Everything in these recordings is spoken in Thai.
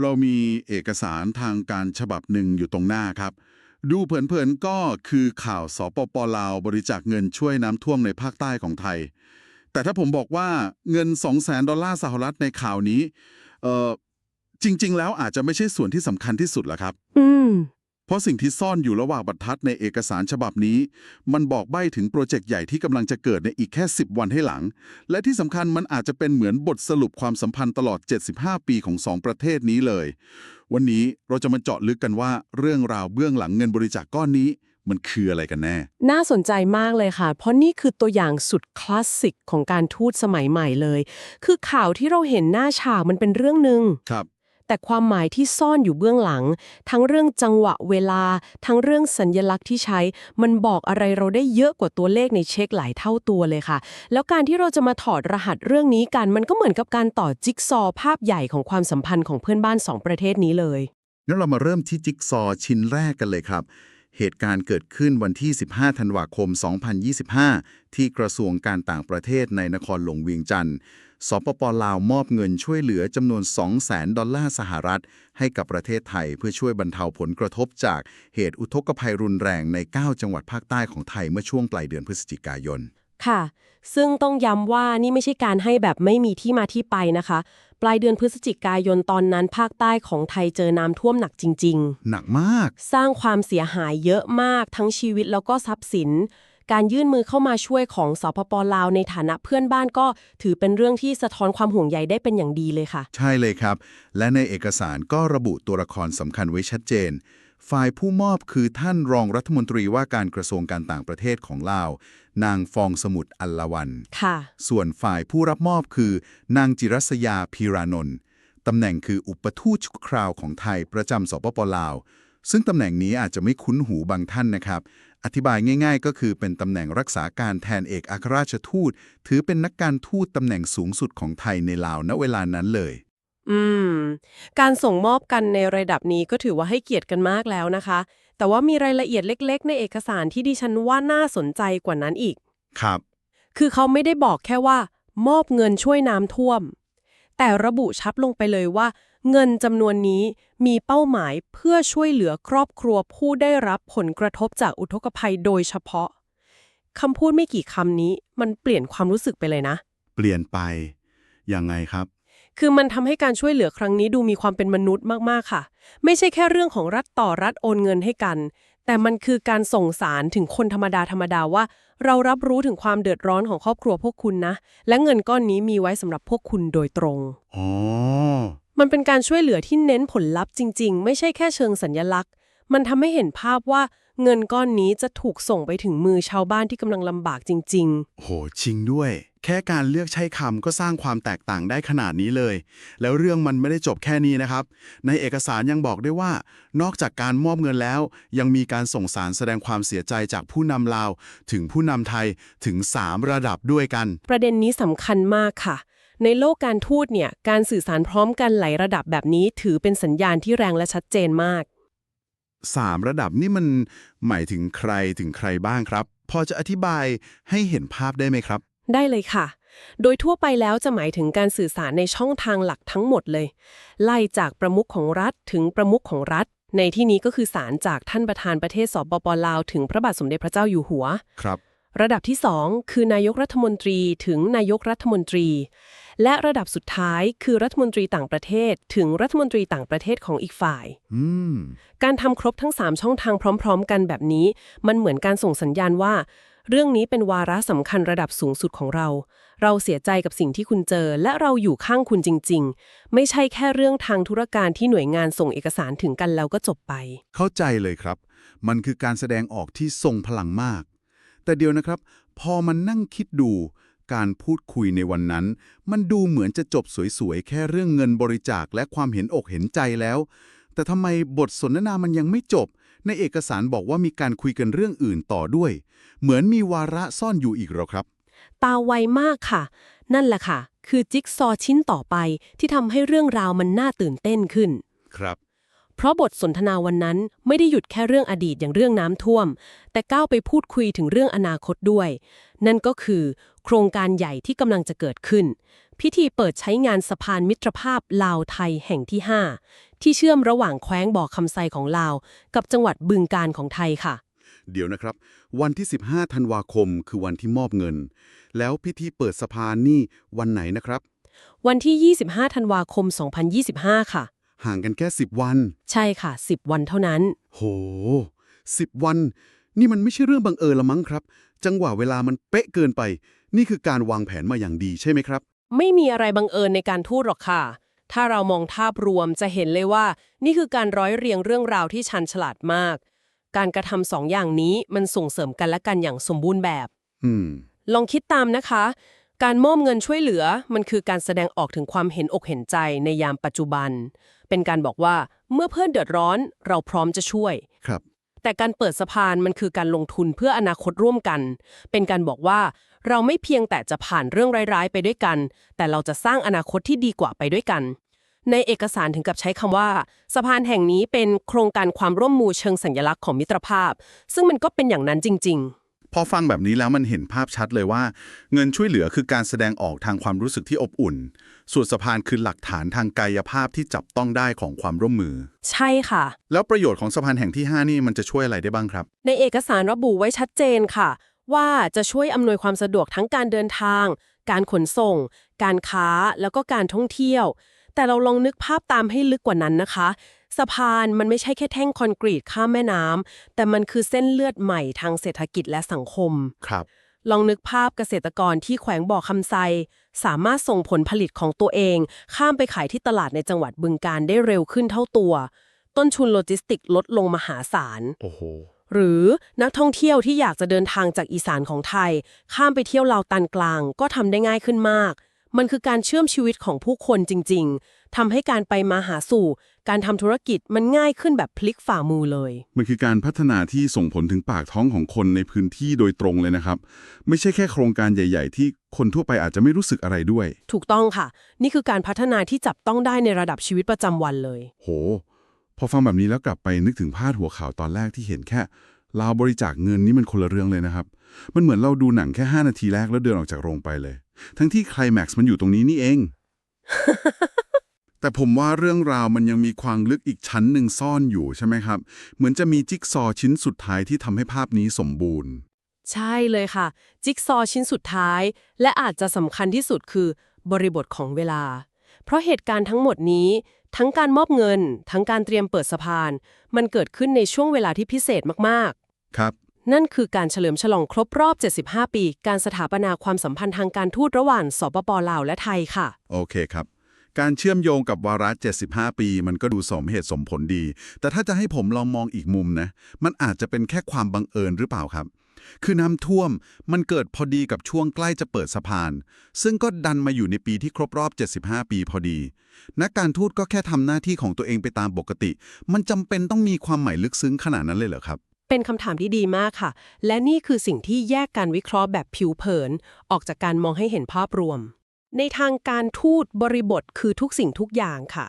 เรามีเอกสารทางการฉบับหนึ่งอยู่ตรงหน้าครับ ดูเผินๆก็คือข่าวสปปลาวบริจาคเงินช่วยน้ำท่วมในภาคใต้ของไทย แต่ถ้าผมบอกว่าเงิน 2 0 0แสนดอลลาร์สหรัฐในข่าวนี้ เออจริง ๆ แล้วอาจจะไม่ใช่ส่วนที่สำคัญที่สุดละครับ อืม เพราะสิ่งที่ซ่อนอยู่ระหว่างบรรทัดในเอกสารฉบับนี้ มันบอกใบ้ถึงโปรเจกต์ใหญ่ที่กำลังจะเกิดในอีกแค่ 10 วันให้หลัง และที่สำคัญมันอาจจะเป็นเหมือนบทสรุปความสัมพันธ์ตลอด 75 ปีของสองประเทศนี้เลย วันนี้เราจะมาเจาะลึกกันว่าเรื่องราวเบื้องหลังเงินบริจาคก้อนนี้มันคืออะไรกันแน่ น่าสนใจมากเลยค่ะ เพราะนี่คือตัวอย่างสุดคลาสสิกของการทูตสมัยใหม่เลย คือข่าวที่เราเห็นหน้าฉากมันเป็นเรื่องหนึ่งครับ แต่ความหมายที่ซ่อนอยู่เบื้องหลัง ทั้งเรื่องจังหวะเวลา ทั้งเรื่องสัญญลักษณ์ที่ใช้ มันบอกอะไรเราได้เยอะกว่าตัวเลขในเช็คหลายเท่าตัวเลยค่ะ แล้วการที่เราจะมาถอดรหัสเรื่องนี้กัน มันก็เหมือนกับการต่อจิ๊กซอว์ภาพใหญ่ของความสัมพันธ์ของเพื่อนบ้านสองประเทศนี้เลยงั้นเรามาเริ่มที่จิ๊กซอว์ชิ้นแรกกันเลยครับ เหตุการณ์เกิดขึ้นวันที่ 15 ธันวาคม 2025 ที่กระทรวงการต่างประเทศในนครหลวงเวียงจันทร์สปปลาวมอบเงินช่วยเหลือจำนวน 200,000 ดอลลาร์สหรัฐ ให้กับประเทศไทยเพื่อช่วยบรรเทาผลกระทบจากเหตุอุทกภัยรุนแรงใน 9 จังหวัดภาคใต้ของไทยเมื่อช่วงปลายเดือนพฤศจิกายน ค่ะ ซึ่งต้องย้ำว่านี่ไม่ใช่การให้แบบไม่มีที่มาที่ไปนะคะ ปลายเดือนพฤศจิกายนตอนนั้น ภาคใต้ของไทยเจอน้ำท่วมหนักจริง ๆ หนักมาก สร้างความเสียหายเยอะมากทั้งชีวิตแล้วก็ทรัพย์สิน การยื่นมือเข้ามาช่วยของสปปลาวในฐานะเพื่อนบ้านก็ถือเป็นเรื่องที่สะท้อนความห่วงใยได้เป็นอย่างดีเลยค่ะ ใช่เลยครับ และในเอกสารก็ระบุตัวละครสำคัญไว้ชัดเจน ฝ่ายผู้มอบคือท่านรองรัฐมนตรีว่าการกระทรวงการต่างประเทศของลาว นางฟองสมุทรอัลละวันค่ะ ส่วนฝ่ายผู้รับมอบคือ นางจิรัสยาพีรานนท์ตำแหน่งคืออุปทูตชั่วคราวของไทยประจำสปปลาว ซึ่งตำแหน่งนี้อาจจะไม่คุ้นหูบางท่านนะครับ อธิบายง่าย ๆ ก็คือเป็นตำแหน่งรักษาการแทนเอกอัครราชทูต ถือเป็นนักการทูตตำแหน่งสูงสุดของไทยในลาวณเวลานั้นเลย อืม การส่งมอบกันในระดับนี้ก็ถือว่าให้เกียรติกันมากแล้วนะคะ แต่ว่ามีรายละเอียดเล็ก ๆ ในเอกสารที่ดิฉันว่าน่าสนใจกว่านั้นอีก ครับ คือเขาไม่ได้บอกแค่ว่า มอบเงินช่วยน้ำท่วม แต่ระบุชัดลงไปเลยว่า เงินจำนวนนี้มีเป้าหมายเพื่อช่วยเหลือครอบครัวผู้ได้รับผลกระทบจากอุทกภัยโดยเฉพาะคำพูดไม่กี่คำนี้มันเปลี่ยนความรู้สึกไปเลยนะ เปลี่ยนไป ยังไงครับ คือมันทำให้การช่วยเหลือครั้งนี้ดูมีความเป็นมนุษย์มากๆค่ะ ไม่ใช่แค่เรื่องของรัฐต่อรัฐโอนเงินให้กัน แต่มันคือการส่งสารถึงคนธรรมดาธรรมดาว่า เรารับรู้ถึงความเดือดร้อนของครอบครัวพวกคุณนะ และเงินก้อนนี้มีไว้สำหรับพวกคุณโดยตรง อ๋อ มันเป็นการช่วยเหลือที่เน้นผลลัพธ์จริง ๆ ไม่ใช่แค่เชิงสัญญลักษณ์ มันทำให้เห็นภาพว่าเงินก้อนนี้จะถูกส่งไปถึงมือชาวบ้านที่กำลังลำบากจริงโหจริงด้วย แค่การเลือกใช้คำก็สร้างความแตกต่างได้ขนาดนี้เลย แล้วเรื่องมันไม่ได้จบแค่นี้นะครับ ในเอกสารยังบอกด้วยว่า นอกจากการมอบเงินแล้ว ยังมีการส่งสารแสดงความเสียใจจากผู้นำลาว ถึงผู้นำไทยถึง 3 ระดับด้วยกันๆประเด็นนี้สำคัญมากค่ะ ในโลกการทูตเนี่ยการสื่อสารพร้อมกันหลายระดับแบบนี้ถือเป็นสัญญาณที่แรงและชัดเจนมาก 3 ระดับนี่มันหมายถึงใครถึงใครบ้างครับ พอจะอธิบายให้เห็นภาพได้ไหมครับ ได้เลยค่ะ โดยทั่วไปแล้วจะหมายถึงการสื่อสารในช่องทางหลักทั้งหมดเลย ไล่จากประมุขของรัฐถึงประมุขของรัฐ ในที่นี้ก็คือสารจากท่านประธานประเทศสปปลาว ถึงพระบาทสมเด็จพระเจ้าอยู่หัว ครับ ระดับที่ 2 คือนายกรัฐมนตรีถึงนายกรัฐมนตรี และระดับสุดท้ายคือรัฐมนตรีต่างประเทศ ถึงรัฐมนตรีต่างประเทศของอีกฝ่าย การทำครบทั้ง 3 ช่องทางพร้อม ๆ กันแบบนี้ มันเหมือนการส่งสัญญาณว่า เรื่องนี้เป็นวาระสำคัญระดับสูงสุดของเรา เราเสียใจกับสิ่งที่คุณเจอ และเราอยู่ข้างคุณจริง ๆ ไม่ใช่แค่เรื่องทางธุรการที่หน่วยงานส่งเอกสารถึงกันแล้วก็จบไป เข้าใจเลยครับ มันคือการแสดงออกที่ทรงพลังมาก แต่เดียวนะครับ พอมันนั่งคิดดู การพูดคุยในวันนั้น มันดูเหมือนจะจบสวยๆ แค่เรื่องเงินบริจาคและความเห็นอกเห็นใจแล้ว แต่ทำไมบทสนทนามันยังไม่จบ ในเอกสารบอกว่ามีการคุยกันเรื่องอื่นต่อด้วย เหมือนมีวาระซ่อนอยู่อีกหรอครับ ตาไวมากค่ะ นั่นแหละค่ะ คือจิ๊กซอว์ชิ้นต่อไปที่ทำให้เรื่องราวมันน่าตื่นเต้นขึ้น ครับ เพราะบทสนทนาวันนั้นไม่ได้หยุดแค่เรื่องอดีตอย่างเรื่องน้ำท่วม แต่ก้าวไปพูดคุยถึงเรื่องอนาคตด้วย นั่นก็คือ โครงการใหญ่ที่กำลังจะเกิดขึ้น พิธีเปิดใช้งานสะพานมิตรภาพลาวไทยแห่งที่ 5 ที่เชื่อมระหว่างแคว้งบ่อคำไซของลาว กับจังหวัดบึงการของไทยค่ะ เดี๋ยวนะครับ วันที่ 15 ธันวาคม คือวันที่มอบเงิน แล้วพิธีเปิดสะพานนี่วันไหนนะครับ วันที่ 25 ธันวาคม 2025 ค่ะ ห่างกันแค่ 10 วัน ใช่ค่ะ 10 วันเท่านั้น โห10วัน นี่มันไม่ใช่เรื่องบังเอิญละมั้งครับ จังหวะเวลามันเป๊ะเกินไป นี่คือการวางแผนมาอย่างดีใช่ไหมครับ ไม่มีอะไรบังเอิญในการทูตหรอกค่ะ ถ้าเรามองภาพรวมจะเห็นเลยว่า นี่คือการร้อยเรียงเรื่องราวที่ชันฉลาดมาก การกระทำสองอย่างนี้มันส่งเสริมกันและกันอย่างสมบูรณ์แบบ อืม ลองคิดตามนะคะ การมอบเงินช่วยเหลือมันคือการแสดงออกถึงความเห็นอกเห็นใจในยามปัจจุบัน เป็นการบอกว่าเมื่อเพื่อนเดือดร้อนเราพร้อมจะช่วย ครับ แต่การเปิดสะพานมันคือการลงทุนเพื่ออนาคตร่วมกัน เป็นการบอกว่าเราไม่เพียงแต่จะผ่านเรื่องร้ายๆ ไปด้วยกัน แต่เราจะสร้างอนาคตที่ดีกว่าไปด้วยกัน ในเอกสารถึงกับใช้คำว่า สะพานแห่งนี้เป็นโครงการความร่วมมือเชิงสัญลักษณ์ของมิตรภาพ ซึ่งมันก็เป็นอย่างนั้นจริง ๆ พอฟังแบบนี้แล้วมันเห็นภาพชัดเลยว่า เงินช่วยเหลือคือการแสดงออกทางความรู้สึกที่อบอุ่น ส่วนสะพานคือหลักฐานทางกายภาพที่จับต้องได้ของความร่วมมือ ใช่ค่ะ แล้วประโยชน์ของสะพานแห่งที่ 5 นี่มันจะช่วยอะไรได้บ้างครับ ในเอกสารระบุไว้ชัดเจนค่ะ ว่าจะช่วยอำนวยความสะดวกทั้งการเดินทาง การขนส่ง การค้าแล้วก็การท่องเที่ยว แต่เราลองนึกภาพตามให้ลึกกว่านั้นนะคะ สะพานมันไม่ใช่แค่แท่งคอนกรีตข้ามแม่น้ำแต่มันคือเส้นเลือดใหม่ทางเศรษฐกิจและสังคม ครับ ลองนึกภาพเกษตรกรที่แขวงบ่อคำไซ สามารถส่งผลผลิตของตัวเอง ข้ามไปขายที่ตลาดในจังหวัดบึงการได้เร็วขึ้นเท่าตัว ต้นทุนโลจิสติกลดลงมหาศาล โอ้โห หรือนักท่องเที่ยวที่อยากจะเดินทางจากอีสานของไทย ข้ามไปเที่ยวลาวตันกลาง ก็ทำได้ง่ายขึ้นมาก มันคือการเชื่อมชีวิตของผู้คนจริง ๆ ทำให้การไปมาหาสู่ การทำธุรกิจมันง่ายขึ้นแบบพลิกฝ่ามือเลย มันคือการพัฒนาที่ส่งผลถึงปากท้องของคนในพื้นที่โดยตรงเลยนะครับ ไม่ใช่แค่โครงการใหญ่ ๆ ที่คนทั่วไปอาจจะไม่รู้สึกอะไรด้วย ถูกต้องค่ะ นี่คือการพัฒนาที่จับต้องได้ในระดับชีวิตประจำวันเลย โห พอฟังแบบนี้แล้วกลับไปนึกถึงพาดหัวข่าวตอนแรกที่เห็นแค่ลาวบริจาคเงินนี่มันคนละเรื่องเลยนะครับ มันเหมือนเราดูหนังแค่ 5 นาทีแรกแล้วเดินออกจากโรงไปเลย ทั้งที่ไคลแม็กซ์มันอยู่ตรงนี้นี่เอง แต่ผมว่าเรื่องราวมันยังมีความลึกอีกชั้นหนึ่งซ่อนอยู่ใช่ไหมครับ เหมือนจะมีจิ๊กซอว์ชิ้นสุดท้ายที่ทำให้ภาพนี้สมบูรณ์ ใช่เลยค่ะ จิ๊กซอว์ชิ้นสุดท้าย และอาจจะสำคัญที่สุดคือบริบทของเวลา เพราะเหตุการณ์ทั้งหมดนี้ ทั้งการมอบเงิน ทั้งการเตรียมเปิดสะพาน มันเกิดขึ้นในช่วงเวลาที่พิเศษมากครับๆนั่นคือการเฉลิมฉลองครบรอบ 75 ปี การสถาปนาความสัมพันธ์ทางการทูตระหว่างสปปลาวและไทยค่ะ โอเคครับ การเชื่อมโยงกับวาระ 75 ปี มันก็ดูสมเหตุสมผลดี แต่ถ้าจะให้ผมลองมองอีกมุมนะ มันอาจจะเป็นแค่ความบังเอิญหรือเปล่าครับ คือน้ำท่วมมันเกิดพอดีกับช่วงใกล้จะเปิดสะพาน ซึ่งก็ดันมาอยู่ในปีที่ครบรอบ 75 ปีพอดีนักการทูตก็แค่ทำหน้าที่ของตัวเองไปตามปกติ มันจำเป็นต้องมีความหมายลึกซึ้งขนาดนั้นเลยเหรอครับเป็นคำถามที่ดีมากค่ะ และนี่คือสิ่งที่แยกการวิเคราะห์แบบผิวเผิน ออกจากการมองให้เห็นภาพรวม ในทางการทูตบริบทคือทุกสิ่งทุกอย่างค่ะ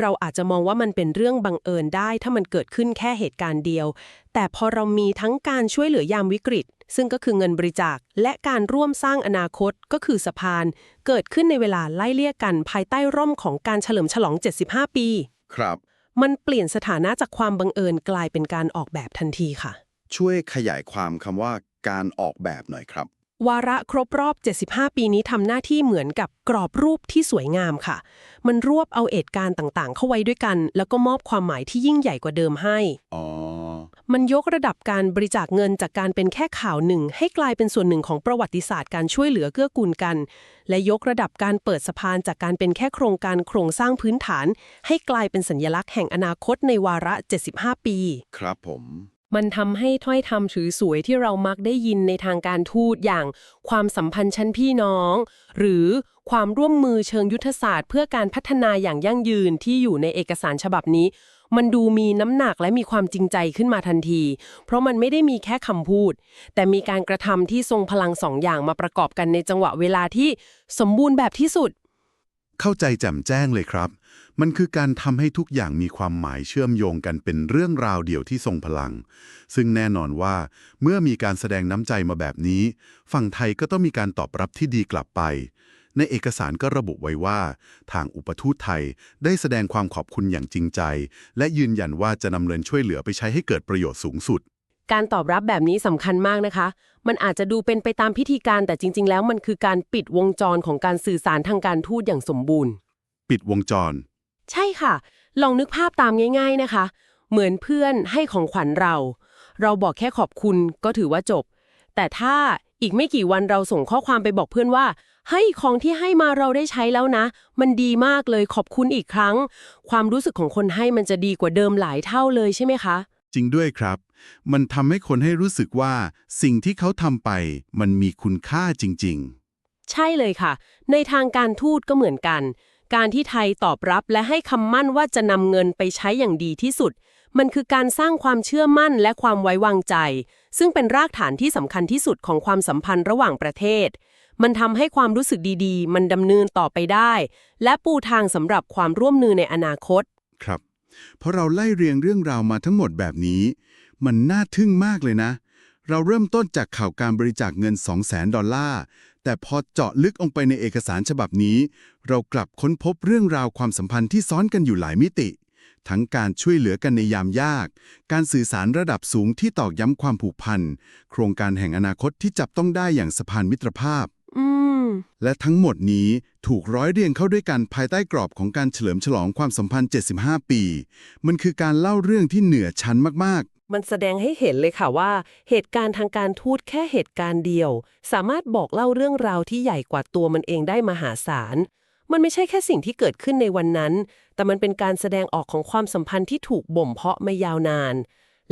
เราอาจจะมองว่ามันเป็นเรื่องบังเอิญได้ ถ้ามันเกิดขึ้นแค่เหตุการณ์เดียว แต่พอเรามีทั้งการช่วยเหลือยามวิกฤต ซึ่งก็คือเงินบริจาค และการร่วมสร้างอนาคตก็คือสะพาน เกิดขึ้นในเวลาไล่เลี่ยกันภายใต้ร่มของการเฉลิมฉลอง 75 ปี ครับ มันเปลี่ยนสถานะจากความบังเอิญกลายเป็นการออกแบบทันทีค่ะ ช่วยขยายความคำว่าการออกแบบหน่อยครับ วาระครบรอบ 75 ปีนี้ทำหน้าที่เหมือนกับกรอบรูปที่สวยงามค่ะ มันรวบเอาเหตุการณ์ต่างๆ เข้าไว้ด้วยกัน แล้วก็มอบความหมายที่ยิ่งใหญ่กว่าเดิมให้ อ๋อ มันยกระดับการบริจาคเงินจากการเป็นแค่ข่าวหนึ่ง ให้กลายเป็นส่วนหนึ่งของประวัติศาสตร์การช่วยเหลือเกื้อกูลกัน และยกระดับการเปิดสะพานจากการเป็นแค่โครงการโครงสร้างพื้นฐาน ให้กลายเป็นสัญลักษณ์แห่งอนาคตในวาระ 75 ปี ครับผม มันทำให้ถ้อยคำถือสวยที่เรามักได้ยินในทางการทูตอย่างความสัมพันธ์ชั้นพี่น้อง หรือความร่วมมือเชิงยุทธศาสตร์ เพื่อการพัฒนาอย่างยั่งยืนที่อยู่ในเอกสารฉบับนี้ มันดูมีน้ำหนักและมีความจริงใจขึ้นมาทันที เพราะมันไม่ได้มีแค่คำพูด แต่มีการกระทำที่ทรงพลังสองอย่างมาประกอบกันในจังหวะเวลาที่สมบูรณ์แบบที่สุด เข้าใจแจ่มแจ้งเลยครับ มันคือการทำให้ทุกอย่างมีความหมายเชื่อมโยงกันเป็นเรื่องราวเดียวที่ทรงพลัง ซึ่งแน่นอนว่าเมื่อมีการแสดงน้ำใจมาแบบนี้ ฝั่งไทยก็ต้องมีการตอบรับที่ดีกลับไป ในเอกสารก็ระบุไว้ว่า ทางอุปทูตไทยได้แสดงความขอบคุณอย่างจริงใจ และยืนยันว่าจะนำเงินช่วยเหลือไปใช้ให้เกิดประโยชน์สูงสุดการตอบรับแบบนี้สำคัญมากนะคะ มันอาจจะดูเป็นไปตามพิธีการแต่จริง ๆ แล้วมันคือการปิดวงจรของการสื่อสารทางการทูตอย่างสมบูรณ์ ปิดวงจร ใช่ค่ะ ลองนึกภาพตามง่าย ๆนะคะ เหมือนเพื่อนให้ของขวัญเรา เราบอกแค่ขอบคุณก็ถือว่าจบ แต่ถ้าอีกไม่กี่วันเราส่งข้อความไปบอกเพื่อนว่าเฮ้ยของที่ให้มาเราได้ใช้แล้วนะ มันดีมากเลยขอบคุณอีกครั้ง ความรู้สึกของคนให้มันจะดีกว่าเดิมหลายเท่าเลยใช่ไหมคะ จริงด้วยครับ มันทำให้คนให้รู้สึกว่า สิ่งที่เขาทำไป มันมีคุณค่าจริงใช่เลยค่ะ ในทางการทูตก็เหมือนกัน การที่ไทยตอบรับและให้คำมั่นว่าจะนำเงินไปใช้อย่างดีที่สุด มันคือการสร้างความเชื่อมั่นและความไว้วางใจ ซึ่งเป็นรากฐานที่สำคัญที่สุดของความสัมพันธ์ระหว่างประเทศ มันทำให้ความรู้สึกดีๆ มันดำเนินต่อไปได้ และปูทางสำหรับความร่วมมือในอนาคต ครับ เพราะเราไล่เรียงเรื่องราวมาทั้งหมดแบบนี้ มันน่าทึ่งมากเลยนะ เราเริ่มต้นจากข่าวการบริจาคเงิน 200,000ดอลลาร์ แต่พอเจาะลึกลงไปในเอกสารฉบับนี้ เรากลับค้นพบเรื่องราวความสัมพันธ์ที่ซ้อนกันอยู่หลายมิติ ทั้งการช่วยเหลือกันในยามยาก การสื่อสารระดับสูงที่ตอกย้ำความผูกพัน โครงการแห่งอนาคตที่จับต้องได้อย่างสะพานมิตรภาพอืมและทั้งหมดนี้ถูกร้อยเรียงเข้าด้วยกันภายใต้กรอบของการเฉลิมฉลองความสัมพันธ์ 75 ปี มันคือการเล่าเรื่องที่เหนือชั้นมาก มันแสดงให้เห็นเลยค่ะว่า เหตุการณ์ทางการทูตแค่เหตุการณ์เดียว สามารถบอกเล่าเรื่องราวที่ใหญ่กว่าตัวมันเองได้มหาศาล มันไม่ใช่แค่สิ่งที่เกิดขึ้นในวันนั้น แต่มันเป็นการแสดงออกของความสัมพันธ์ที่ถูกบ่มเพาะมายาวนาน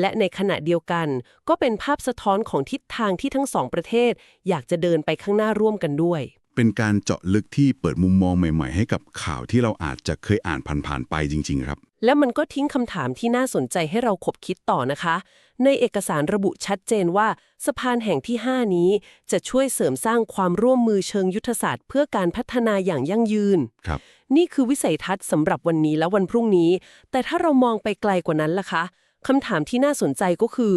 และในขณะเดียวกัน ก็เป็นภาพสะท้อนของทิศทางที่ทั้งสองประเทศ อยากจะเดินไปข้างหน้าร่วมกันด้วย เป็นการเจาะลึกที่เปิดมุมมองใหม่ ๆ ให้กับข่าวที่เราอาจจะเคยอ่านผ่านๆไปจริง ๆ ครับ แล้วมันก็ทิ้งคำถามที่น่าสนใจให้เราขบคิดต่อนะคะ ในเอกสารระบุชัดเจนว่าสะพานแห่งที่ 5 นี้จะช่วยเสริมสร้างความร่วมมือเชิงยุทธศาสตร์เพื่อการพัฒนาอย่างยั่งยืน ครับ นี่คือวิสัยทัศน์สำหรับวันนี้และวันพรุ่งนี้ แต่ถ้าเรามองไปไกลกว่านั้นล่ะคะคำถามที่น่าสนใจก็คือ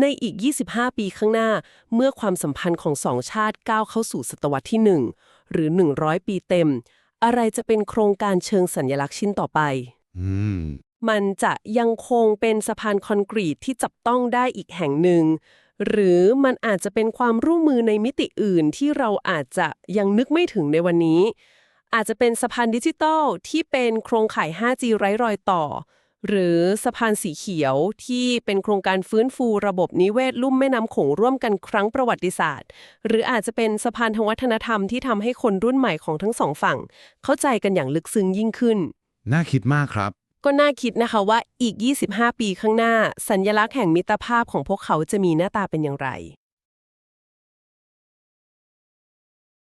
ในอีก 25 ปีข้างหน้า เมื่อความสัมพันธ์ของสองชาติก้าวเข้าสู่ศตวรรษที่ 1 หรือ 100 ปีเต็ม อะไรจะเป็นโครงการเชิงสัญลักษณ์ชิ้นต่อไป อืม มันจะยังคงเป็นสะพานคอนกรีตที่จับต้องได้อีกแห่งหนึ่ง หรือมันอาจจะเป็นความร่วมมือในมิติอื่นที่เราอาจจะยังนึกไม่ถึงในวันนี้ อาจจะเป็นสะพานดิจิทัลที่เป็นโครงข่าย 5G ไร้รอยต่อ หรือสะพานสีเขียวที่เป็นโครงการฟื้นฟูระบบนิเวศลุ่มแม่น้ำโขงร่วมกันครั้งประวัติศาสตร์ หรืออาจจะเป็นสะพานทางวัฒนธรรมที่ทำให้คนรุ่นใหม่ของทั้งสองฝั่ง เข้าใจกันอย่างลึกซึ้งยิ่งขึ้น น่าคิดมากครับ ก็น่าคิดนะคะว่าอีก 25 ปีข้างหน้า สัญลักษณ์แห่งมิตรภาพของพวกเขาจะมีหน้าตาเป็นอย่างไร